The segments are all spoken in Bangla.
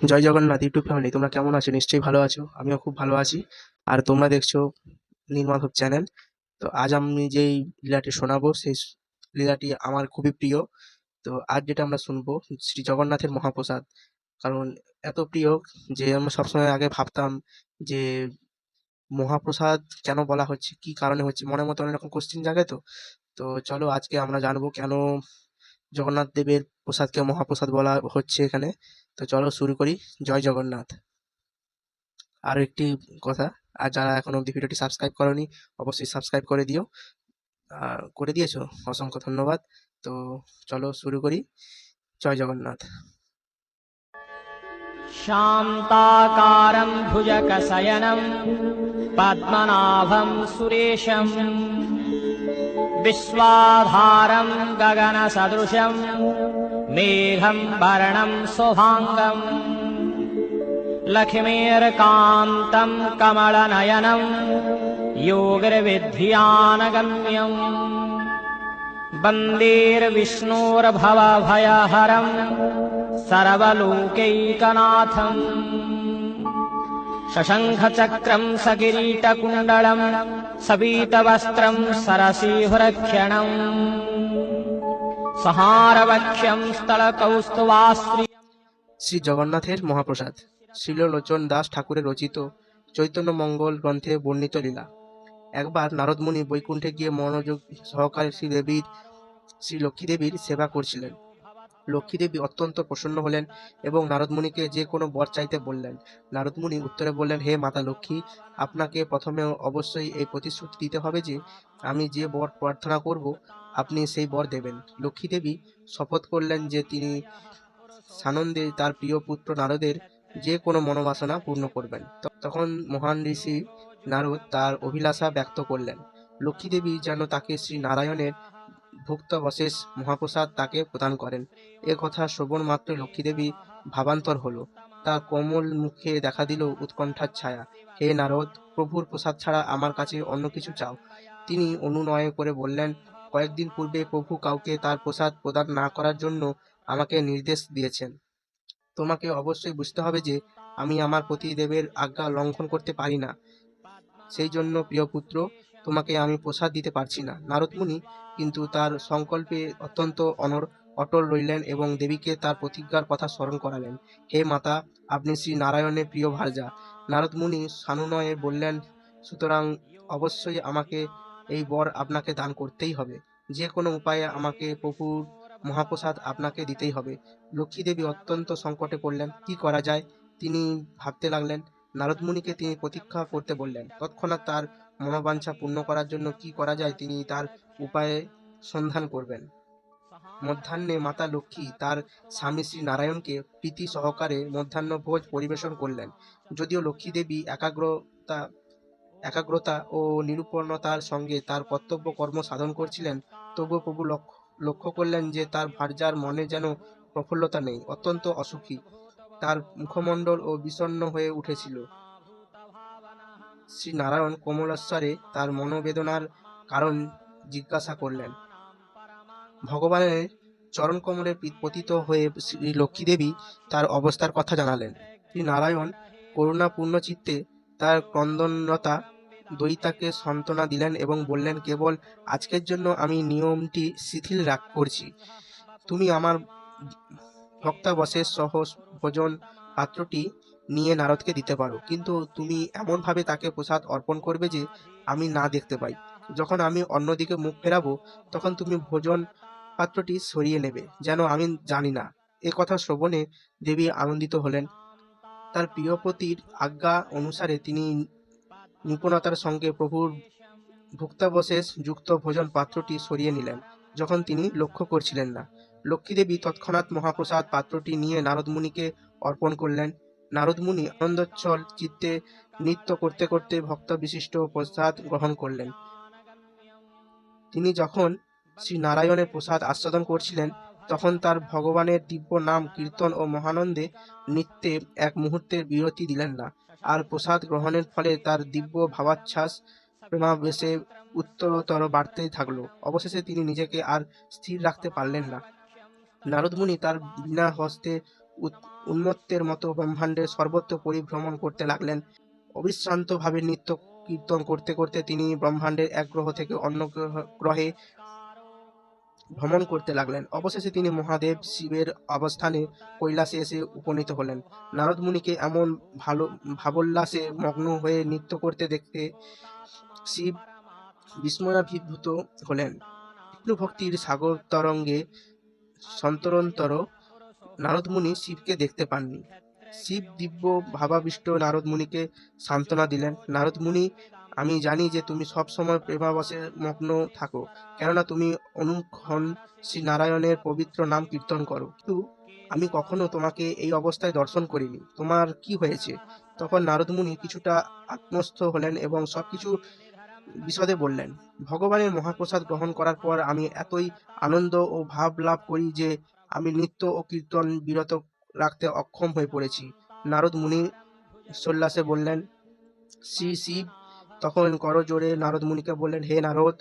জয় জগন্নাথ ইউটিউব ফ্যামিলি তোমরা কেমন আছো? নিশ্চয়ই ভালো আছো। আমিও খুব ভালো আছি। আর তোমরা দেখছ নীলমাধব চ্যানেল তো আজ আমি যেই লীলাটি শোনাবো, সেই লীলাটি আমার খুবই প্রিয়। তো আজ যেটা আমরা শুনব, শ্রী জগন্নাথের মহাপ্রসাদ। কারণ এত প্রিয় যে আমি সবসময় আগে ভাবতাম যে মহাপ্রসাদ কেন বলা হচ্ছে, কি কারণে হচ্ছে, মনের মতো অনেক রকম কোশ্চেন জাগে তো? তো চলো আজকে আমরা জানব কেন জগন্নাথ দেবের প্রসাদকে মহাপ্রসাদ বলা হচ্ছে এখানে তো চলো শুরু করি জয় জগন্নাথ আরও একটি কথা আর যারা এখন অবধি ভিডিওটি সাবস্ক্রাইব করনি অবশ্যই সাবস্ক্রাইব করে দিও আর করে দিয়েছো অসংখ্য ধন্যবাদ তো চলো শুরু করি জয় জগন্নাথ शान्ताकारं भुजकशयनं पद्मनाभं सुरेशम् विश्वाधारं गगनसदृशं मेघम् वर्णम् सोभाङ्गम् लक्ष्मीर्कान्तम् कमलनयनम् योगिर्विध्यानगम्यम् बन्देर्विष्णोर्भवभयहरम् सर्वलोकैकनाथम्। शशङ्खचक्रम् सकिरीटकुण्डलम् गिरीटकुण्डलम् सबीतवस्त्रम् सरसिभ्रक्षणम् শ্রী জগন্নাথের মহাপ্রসাদ। শ্রীলোচন দাস ঠাকুরের রচিত চৈতন্য মঙ্গল গ্রন্থে বর্ণিত লীলা। একবার নারদমুনি বৈকুণ্ঠে গিয়ে মনোযোগ সহকারে শ্রীদেবীর শ্রী লক্ষ্মীদেবীর সেবা করছিলেন। লক্ষ্মীদেবী অত্যন্ত প্রসন্ন হলেন এবং নারদমুনিকে যে কোনো বর চাইতে বললেন। নারদমুনি উত্তরে বললেন, হে মাতা লক্ষ্মী, আপনাকে প্রথমে অবশ্যই এই প্রতিশ্রুতি দিতে হবে যে, আমি যে বর প্রার্থনা করব আপনি সেই বর দেবেন। লক্ষ্মীদেবী শপথ করলেন যে তিনি সানন্দে তার প্রিয় পুত্র নারদের যে কোনো মনোবাসনা পূর্ণ করবেন। তখন মহান ঋষি নারদ তার অভিলাষা ব্যক্ত করলেন। লক্ষ্মীদেবী যেন তাকে শ্রী নারায়ণের ভুক্তবশেষ মহাপ্রসাদ তাকে প্রদান করেন। এ কথা শ্রবণ মাত্র লক্ষ্মীদেবী ভাবান্তর হলো। তার কোমল মুখে দেখা দিল উৎকণ্ঠার ছায়া। হে নারদ, প্রভুর প্রসাদ ছাড়া আমার কাছে অন্য কিছু চাও। তিনি অনুনয় করে বললেন কয়েকদিন পূর্বে প্রভু কাউকে তার প্রসাদ প্রদান না করার জন্য আমাকে নির্দেশ দিয়েছেন। তোমাকে অবশ্যই বুঝতে হবে যে আমি আমার পতিদেবের আজ্ঞা লঙ্ঘন করতে পারি না। সেই জন্য, প্রিয় পুত্র, তোমাকে আমি প্রসাদ দিতে পারছি না। নারদমুনি কিন্তু তার সংকল্পে অত্যন্ত অনর, অটল রইলেন এবং দেবীকে তার প্রতিজ্ঞার কথা স্মরণ করালেন। হে মাতা, আপনি শ্রী নারায়ণের প্রিয় ভার্যা। নারদমুনি সানুনয়ে বললেন, সুতরাং অবশ্যই আমাকে এই বর আপনাকে দান করতেই হবে। যে কোনো উপায়ে আমাকে প্রভুর মহাপ্রসাদ আপনাকে দিতেই হবে। লক্ষ্মী দেবী অত্যন্ত সংকটে পড়লেন, কি করা যায়? তিনি ভাবতে লাগলেন নারদমুনিকে তিনি প্রতীক্ষা করতে বললেন, তৎক্ষণাৎ তার মনোবাঞ্ছা পূর্ণ করার জন্য কি করা যায় তিনি তার উপায়ে সন্ধান করবেন। মধ্যাহ্নে মাতা লক্ষ্মী তার স্বামী শ্রী নারায়ণকে প্রীতি সহকারে মধ্যাহ্ন ভোজ পরিবেশন করলেন। যদিও লক্ষ্মী দেবী একাগ্রতা একাগ্রতা ও নিরুপণতার সঙ্গে তার কর্তব্য কর্ম সাধন করছিলেন, তবুও প্রভু লক্ষ্য লক্ষ্য করলেন যে তার ভার্যার মনে যেন প্রফুল্লতা নেই, অত্যন্ত অসুখী। তার মুখমণ্ডল ও বিষণ্ণ হয়ে উঠেছিল। শ্রী নারায়ণ কোমলস্বরে তার মনোবেদনার কারণ জিজ্ঞাসা করলেন। ভগবানের চরণ কমলে পতিত হয়ে শ্রী লক্ষ্মীদেবী তার অবস্থার কথা জানালেন। শ্রী নারায়ণ করুণাপূর্ণ চিত্তে তার ক্রন্দনরতা দয়িতাকে সান্ত্বনা দিলেন এবং বললেন, কেবল আজকের জন্য আমি নিয়মটি শিথিল রাখ, করছি। তুমি আমার ভক্তাবশেষ সহ ভোজন পাত্রটি নিয়ে নারদকে দিতে পারো। কিন্তু তুমি এমনভাবে তাকে প্রসাদ অর্পণ করবে যে আমি না দেখতে পাই। যখন আমি অন্যদিকে মুখ ফেরাবো, তখন তুমি ভোজন পাত্রটি সরিয়ে নেবে। যেন আমি জানি না। এ কথা শ্রবণে দেবী আনন্দিত হলেন। তার প্রিয়পতির আজ্ঞা অনুসারে তিনি নিপুণতার সঙ্গে প্রভুর ভুক্তাবশেষ যুক্ত ভোজন পাত্রটি সরিয়ে নিলেন, যখন তিনি লক্ষ্য করছিলেন না। লক্ষ্মীদেবী তৎক্ষণাৎ মহাপ্রসাদ পাত্রটি নিয়ে নারদমুনিকে অর্পণ করলেন। নারদমুনি আনন্দোচ্ছল চিত্তে নৃত্য করতে করতে ভক্ত বিশিষ্ট প্রসাদ গ্রহণ করলেন। তিনি যখন শ্রী নারায়ণের প্রসাদ আস্বাদন করছিলেন তখন তার ভগবানের দিব্য নাম, কীর্তন ও মহানন্দে নৃত্যে এক মুহূর্তের বিরতি দিলেন না। আর প্রসাদ গ্রহণের ফলে তার দিব্য ভাবাচ্ছ্বাস, প্রেমাবেশে উত্তরতর বাড়তে থাকল। অবশেষে তিনি নিজেকে আর স্থির রাখতে পারলেন না। নারদমুনি তার বিনা হস্তে উন্মত্তের মতো ব্রহ্মাণ্ডের সর্বত্র পরিভ্রমণ করতে লাগলেন। অবিশ্রান্তভাবে নৃত্য কীর্তন করতে করতে তিনি ব্রহ্মাণ্ডের এক গ্রহ থেকে অন্য গ্রহে ভ্রমণ করতে লাগলেন। অবশেষে তিনি মহাদেব শিবের অবস্থানে কৈলাসে এসে উপনীত হলেন। নারদ মুনিকে এমন ভালো, ভাবোল্লাসে মগ্ন হয়ে নৃত্য করতে দেখতে শিব বিস্ময়াভিভূত হলেন। ভক্তির সাগর তরঙ্গে সন্তরন্তর নারদ মুনি শিবকে দেখতে পাননি। শিব দিব্য, ভাবাবিষ্ট নারদ মুনিকে সান্ত্বনা দিলেন। নারদ মুনি আমি জানি যে তুমি সব সময় প্রেমাবশে মগ্ন থাকো, কেননা তুমি অনুক্ষণ শ্রী নারায়ণের পবিত্র নাম কীর্তন করো। কিন্তু আমি কখনো তোমাকে এই অবস্থায় দর্শন করিনি। তোমার কি হয়েছে? তখন নারদ মুনি কিছুটা আত্মস্থ হলেন এবং সবকিছু বিশদে বললেন, ভগবানের মহাপ্রসাদ গ্রহণ করার পর আমি এতই আনন্দ ও ভাব লাভ করি যে আমি নৃত্য ও কীর্তন বিরত রাখতে অক্ষম হয়ে পড়েছি। নারদ মুনি সোল্লাসে বললেন, শ্রী শিব তখন করজোড়ে নারদ মুনিকে বললেন, হে নারদ,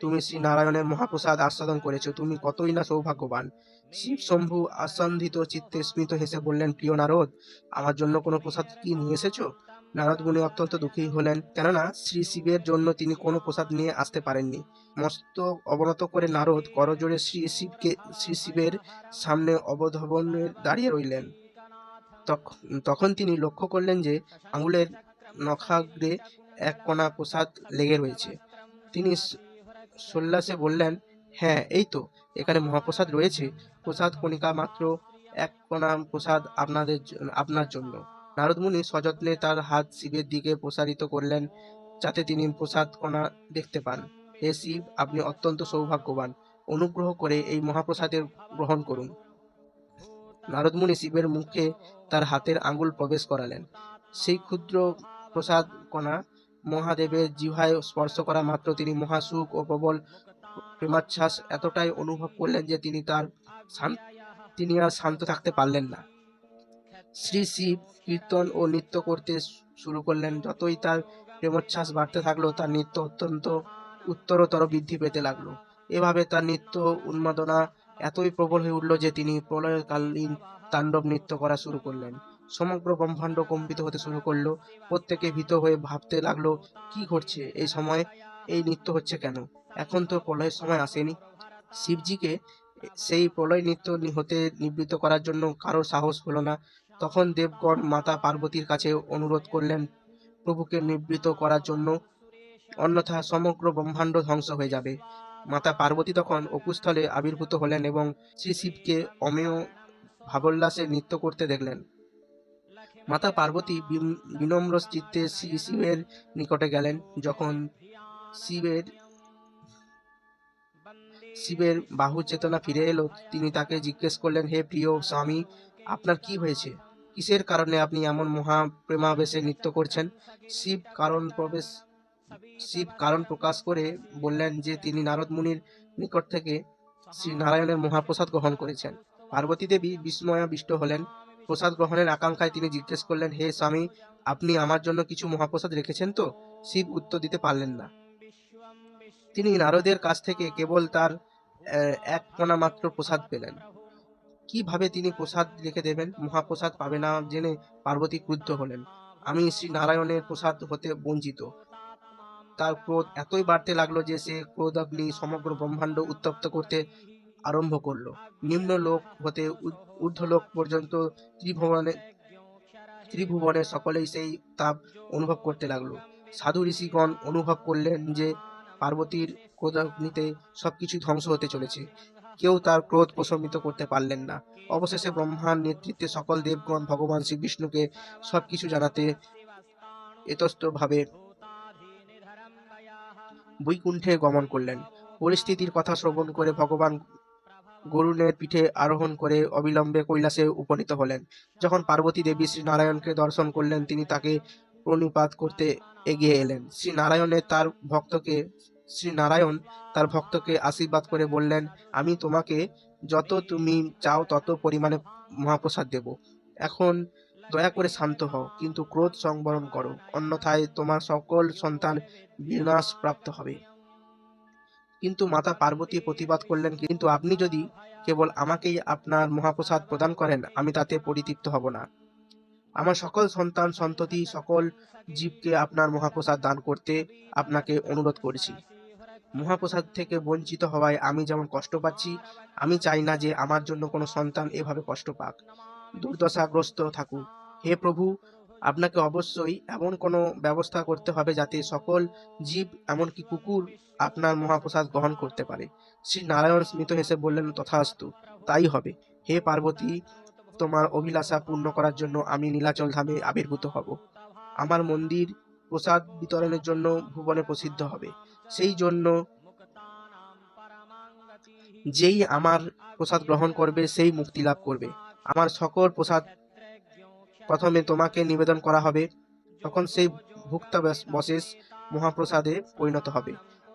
তুমি শ্রী নারায়ণের মহাপ্রসাদ আস্বাদন করেছ, তুমি কতই না সৌভাগ্যবান। শিব শম্ভু আসান্দিত চিত্তে স্মিত হেসে বললেন, প্রিয় নারদ, আমার জন্য কোনো প্রসাদ কি নিয়ে এসেছ? নারদ মুনি অত্যন্ত দুঃখী হলেন, কেননা শ্রী শিবের জন্য তিনি কোনো প্রসাদ নিয়ে আসতে পারেননি। মস্ত অবনত করে নারদ করজোড়ে শ্রী শিবকে, শ্রী শিবের সামনে অবধবনে দাঁড়িয়ে রইলেন। তখ- তখন তিনি লক্ষ্য করলেন যে আঙুলের নখাগ্রে এক কণা প্রসাদ লেগে রয়েছে। তিনি সোল্লাসে বললেন হ্যাঁ এই তো, এখানে মহাপ্রসাদ রয়েছে। প্রসাদ কণিকা মাত্র এক কণা প্রসাদ আপনাদের আপনার জন্য। নারদমুনি সযত্নে তার হাত শিবের দিকে প্রসারিত করলেন, যাতে তিনি প্রসাদ কণা দেখতে পান। হে শিব, আপনি অত্যন্ত সৌভাগ্যবান। অনুগ্রহ করে এই মহাপ্রসাদের গ্রহণ করুন। নারদমুনি শিবের মুখে তার হাতের আঙ্গুল প্রবেশ করালেন। সেই ক্ষুদ্র প্রসাদ কণা মহাদেবের জিহায় স্পর্শ করা মাত্র তিনি মহাসুখ ও প্রবল প্রেমাচ্ছ্বাস এতটাই অনুভব করলেন যে তিনি তার তিনি আর শান্ত থাকতে পারলেন না। শ্রী শিব কীর্তন ও নৃত্য করতে শুরু করলেন। যতই তার প্রেমোচ্ছ্বাস বাড়তে থাকল, তার নৃত্য অত্যন্ত উত্তরতর বৃদ্ধি পেতে লাগল। এভাবে তার নৃত্য উন্মাদনা এতই প্রবল হয়ে উঠল যে তিনি প্রলয়কালীন তাণ্ডব নৃত্য করা শুরু করলেন। সমগ্র ব্রহ্মাণ্ড কম্পিত হতে শুরু করল। প্রত্যেকে ভীত হয়ে ভাবতে লাগল, কি ঘটছে? এই সময়, এই নৃত্য হচ্ছে কেন? এখন তো প্রলয়ের সময় আসেনি। শিবজিকে সেই প্রলয় নৃত্য হতে নিবৃত্ত করার জন্য কারও সাহস হলো না। তখন দেবগণ মাতা পার্বতীর কাছে অনুরোধ করলেন প্রভুকে নিবৃত করার জন্য। অন্যথা সমগ্র ব্রহ্মাণ্ড ধ্বংস হয়ে যাবে। মাতা পার্বতী তখন অকুস্থলে আবির্ভূত হলেন এবং শ্রী শিবকে অমেয় ভাবোল্লাসে নৃত্য করতে দেখলেন। মাতা পার্বতী বিনম্র চিত্তে শ্রী শিবের নিকটে গেলেন, যখন শিবের শিবের বাহু চেতনা ফিরে এলো, তিনি তাকে জিজ্ঞেস করলেন, হে প্রিয় স্বামী, আপনার কি হয়েছে? কিসের কারণে আপনি এমন মহা প্রেমাবেশে নৃত্য করছেন? শিব কারণ প্রবেশ শিব কারণ প্রকাশ করে বললেন যে, তিনি নারদ মুনির নিকট থেকে শ্রী নারায়ণের মহাপ্রসাদ গ্রহণ করেছেন। পার্বতী দেবী বিস্ময়াবিষ্ট হলেন। প্রসাদ গ্রহণের আকাঙ্ক্ষায় তিনি জিজ্ঞেস করলেন, হে স্বামী, আপনি আমার জন্য কিছু মহাপ্রসাদ রেখেছেন তো? শিব উত্তর দিতে পারলেন না। তিনি নারদের কাছ থেকে কেবল তার এক কণা মাত্র প্রসাদ পেলেন। কীভাবে তিনি প্রসাদ রেখে দেবেন? মহাপ্রসাদ পাবে না জেনে পার্বতী ক্রুদ্ধ হলেন। আমি শ্রী নারায়ণের প্রসাদ হতে বঞ্চিত। তার ক্রোধ এতই বাড়তে লাগল যে সে ক্রোধাগ্নি সমগ্র ব্রহ্মাণ্ড উত্তপ্ত করতে আরম্ভ করল। নিম্ন লোক হতে ঊর্ধ্ব- ঊর্ধ্বলোক পর্যন্ত ত্রিভুবনে ত্রিভুবনে সকলেই সেই তাপ অনুভব করতে লাগল। সাধু ঋষিগণ অনুভব করলেন যে পার্বতীর ক্রোধাগ্নিতে সবকিছু ধ্বংস হতে চলেছে। কেউ তার ক্রোধ প্রশমিত করতে পারলেন না। অবশেষে ব্রহ্মার নেতৃত্বে সকল দেবগণ ভগবান শ্রী বিষ্ণুকে সবকিছু জানাতে এতস্তভাবে বৈকুণ্ঠে গমন করলেন। পরিস্থিতির কথা শ্রবণ করে ভগবান গরুণের পিঠে আরোহণ করে অবিলম্বে কৈলাসে উপনীত হলেন। যখন পার্বতী দেবী শ্রী নারায়ণকে দর্শন করলেন, তিনি তাকে প্রণিপাত করতে এগিয়ে এলেন। শ্রী নারায়ণের তার ভক্তকে শ্রী নারায়ণ তার ভক্তকে আশীর্বাদ করে বললেন, আমি তোমাকে যত তুমি চাও তত পরিমাণে মহাপ্রসাদ দেব। এখন দয়া করে শান্ত হও, কিন্তু ক্রোধ সংবরণ করো। অন্যথায় তোমার সকল সন্তান বিনাশ প্রাপ্ত হবে। কিন্তু মাতা পার্বতী প্রতিবাদ করলেন কিন্তু আপনি যদি কেবল আমাকেই আপনার মহাপ্রসাদ প্রদান করেন, আমি তাতে পরিতৃপ্ত হব না। আমার সকল সন্তান, সন্ততি, সকল জীবকে আপনার মহাপ্রসাদ দান করতে আপনাকে অনুরোধ করছি। মহাপ্রসাদ থেকে বঞ্চিত হওয়ায় আমি যেমন কষ্ট পাচ্ছি, আমি চাই না যে আমার জন্য কোনো সন্তান এভাবে কষ্ট পাক। দুর্দশাগ্রস্ত থাকুক। হে প্রভু আপনাকে অবশ্যই এমন কোনো ব্যবস্থা করতে হবে যাতে সকল জীব, এমনকি কুকুর আপনার মহাপ্রসাদ গ্রহণ করতে পারে। শ্রী নারায়ণ স্মিত হেসে বললেন, তথাস্তু, তাই হবে। হে পার্বতী, তোমার অভিলাষা পূর্ণ করার জন্য আমি নীলাচল ধামে আবির্ভূত হব। আমার মন্দির প্রসাদ বিতরণের জন্য ভুবনে প্রসিদ্ধ হবে। সেই জন্য যেই আমার প্রসাদ গ্রহণ করবে, সেই মুক্তি লাভ করবে। আমার সকল প্রসাদ প্রথমে তোমাকে নিবেদন করা হবে, তখন সেই ভুক্তা বশেষ মহাপ্রসাদে পরিণত হবে।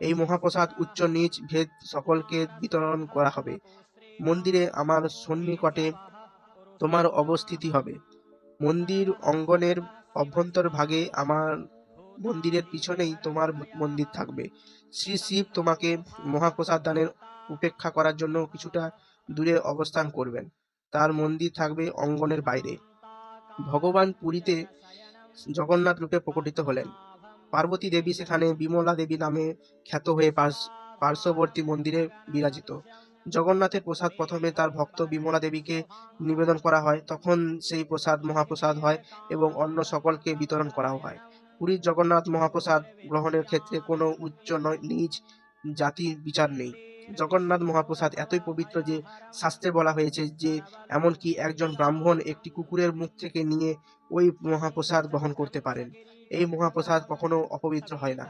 এই মহাপ্রসাদ উচ্চ নিচ ভেদ সকলকে বিতরণ করা হবে। মন্দিরে আমার সন্নিকটে তোমার অবস্থিতি হবে। মন্দির অঙ্গনের অভ্যন্তর ভাগে আমার মন্দিরের পিছনেই তোমার মন্দির থাকবে। শ্রী শিব তোমাকে মহাপ্রসাদ দানের উপেক্ষা করার জন্য কিছুটা দূরে অবস্থান করবেন। তার মন্দির থাকবে অঙ্গনের বাইরে। ভগবান পুরীতে জগন্নাথ রূপে প্রকটিত হলেন। পার্বতী দেবী সেখানে বিমলা দেবী নামে খ্যাত হয়ে পার্শ- পার্শ্ববর্তী মন্দিরে বিরাজিত। জগন্নাথের প্রসাদ প্রথমে তার ভক্ত বিমলা দেবীকে নিবেদন করা হয়, তখন সেই প্রসাদ মহাপ্রসাদ হয় এবং অন্য সকলকে বিতরণ করাও হয়। পুরীর জগন্নাথ মহাপ্রসাদ গ্রহণের ক্ষেত্রে কোনো উচ্চ নিজ জাতি বিচার নেই। জগন্নাথ মহাপ্রসাদ এতই পবিত্র যে শাস্ত্রে বলা হয়েছে যে, এমনকি একজন ব্রাহ্মণ একটি কুকুরের মুখ থেকে নিয়ে ওই মহাপ্রসাদ গ্রহণ করতে পারেন। এই মহাপ্রসাদ কখনো অপবিত্র হয় না।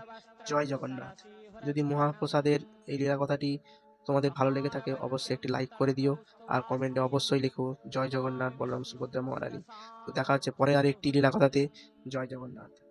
জয় জগন্নাথ। যদি মহাপ্রসাদের এই লীলা কথাটি তোমাদের ভালো লেগে থাকে, অবশ্যই একটি লাইক করে দিও আর কমেন্টে অবশ্যই লেখো, জয় জগন্নাথ বলরাম সুভদ্রা মহারানী। তো দেখা হচ্ছে পরে আর একটি লীলা কথাতে। জয় জগন্নাথ।